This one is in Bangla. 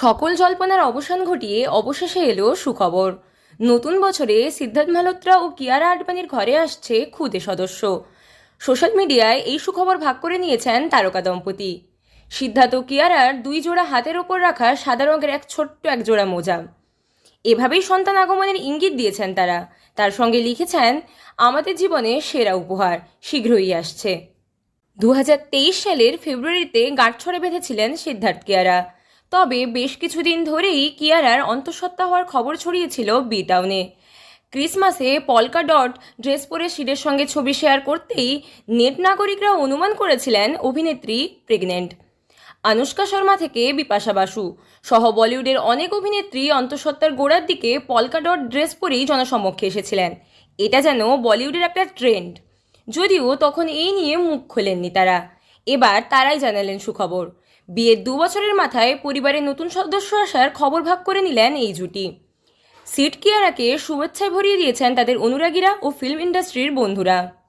সকল জল্পনার অবসান ঘটিয়ে অবশেষে এলো সুখবর। নতুন বছরে সিদ্ধার্থ মালহোত্রা ও কিয়ারা আডবাণীর ঘরে আসছে খুদে সদস্য। সোশ্যাল মিডিয়ায় এই সুখবর ভাগ করে নিয়েছেন তারকা দম্পতি। সিদ্ধার্থ কিয়ারার দুই জোড়া হাতের ওপর রাখা সাদা রঙের এক ছোট্ট এক জোড়া মোজা। এভাবেই সন্তান আগমনের ইঙ্গিত দিয়েছেন তারা। তার সঙ্গে লিখেছেন, আমাদের জীবনে সেরা উপহার, শীঘ্রই আসছে। দু হাজার তেইশ সালের ফেব্রুয়ারিতে গাঁট গাঁটছড়ে বেঁধেছিলেন সিদ্ধার্থ কিয়ারা। তবে বেশ কিছুদিন ধরেই কিয়ারার অন্তঃসত্ত্বা হওয়ার খবর ছড়িয়েছিল বি টাউনে ক্রিসমাসে পলকা ডট ড্রেস পরে শিরের সঙ্গে ছবি শেয়ার করতেই নেট নাগরিকরা অনুমান করেছিলেন অভিনেত্রী প্রেগনেন্ট। আনুষ্কা শর্মা থেকে বিপাশা বাসু। সহ বলিউডের অনেক অভিনেত্রী অন্তঃসত্ত্বার গোড়ার দিকে পলকা ডট ড্রেস পরেই জনসমক্ষে এসেছিলেন। এটা যেন বলিউডের একটা ট্রেন্ড। যদিও তখন এই নিয়ে মুখ খোলেননি তারা। এবার তারাই জানালেন সুখবর। বিয়ের দু বছরের মাথায় পরিবারের নতুন সদস্য আসার খবর ভাগ করে নিলেন এই জুটি। সিট কিয়ারাকে শুভেচ্ছায় ভরিয়ে দিয়েছেন তাদের অনুরাগীরা ও ফিল্ম ইন্ডাস্ট্রির বন্ধুরা।